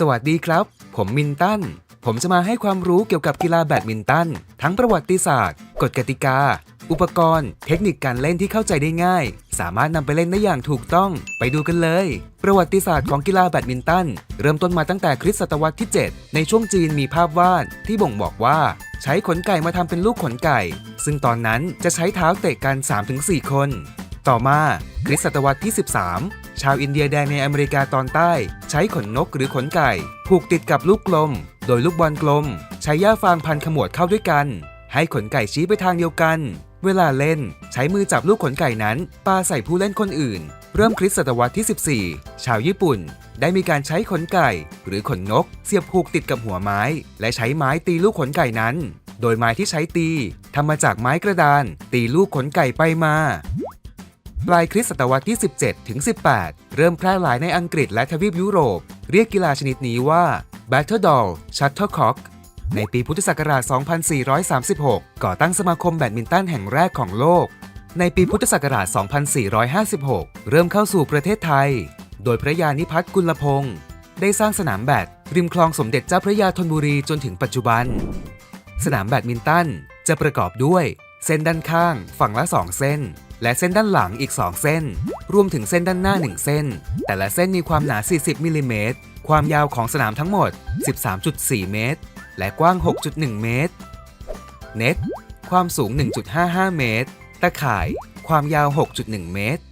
สวัสดีครับ ผมมินตัน ผมจะมาให้ความรู้เกี่ยวกับกีฬาแบดมินตัน ทั้งประวัติศาสตร์ กฎกติกา อุปกรณ์ เทคนิคการเล่นที่เข้าใจได้ง่าย สามารถนำไปเล่นได้อย่างถูกต้อง ไปดูกันเลย ประวัติศาสตร์ของกีฬาแบดมินตัน เริ่มต้นมาตั้งแต่คริสตศตวรรษที่ 7 ในช่วงจีนมีภาพวาดที่บ่งบอกว่า ใช้ขนไก่มาทำเป็นลูกขนไก่ ซึ่งตอนนั้นจะใช้เท้าเตะกัน 3-4 คน ต่อมาคริสตศตวรรษที่ 13 ชาวอินเดียแดงในอเมริกาตอนใต้ ใช้ขนนกหรือขนไก่ ผูกติดกับลูกกลม โดยลูกบอลกลม ใช้ย่าฟางพันขมวดเข้าด้วยกัน ให้ขนไก่ชี้ไปทางเดียวกัน เวลาเล่น ใช้มือจับลูกขนไก่นั้นปาใส่ผู้เล่นคนอื่น เริ่มคริสตศตวรรษที่ 14 ชาวญี่ปุ่น ได้มีการใช้ขนไก่ หรือขนนก เสียบผูกติดกับหัวไม้ และใช้ไม้ตีลูกขนไก่นั้น โดยไม้ที่ใช้ตีทำมาจากไม้กระดาน ตีลูกขนไก่ไปมา ปลายคริสตศตวรรษที่ 17 ถึง 18 เริ่มแพร่หลายในอังกฤษและทวีปยุโรป เรียกกีฬาชนิดนี้ว่า Battledore Shuttlecock ในปีพุทธศักราช 2436 ก่อตั้งสมาคมแบดมินตันแห่งแรกของโลก ในปีพุทธศักราช 2456 เริ่มเข้าสู่ประเทศไทย โดยพระยานิพัฒน์กุลพงศ์ได้สร้างสนามแบดริมคลองสมเด็จเจ้าพระยาธนบุรีจนถึงปัจจุบัน สนามแบดมินตันจะประกอบด้วย เส้นด้านข้างฝั่งละ 2 เส้น และเส้นด้านหลังอีก 2 เส้น รวมถึงเส้นด้านหน้า 1 เส้น แต่ละเส้นมีความหนา 40มิลลิเมตร ความยาวของสนามทั้งหมด 13.4 เมตร และกว้าง 6.1 เมตร เน็ต ความสูง 1.55 เมตร ตะข่าย ความยาว 6.1 เมตร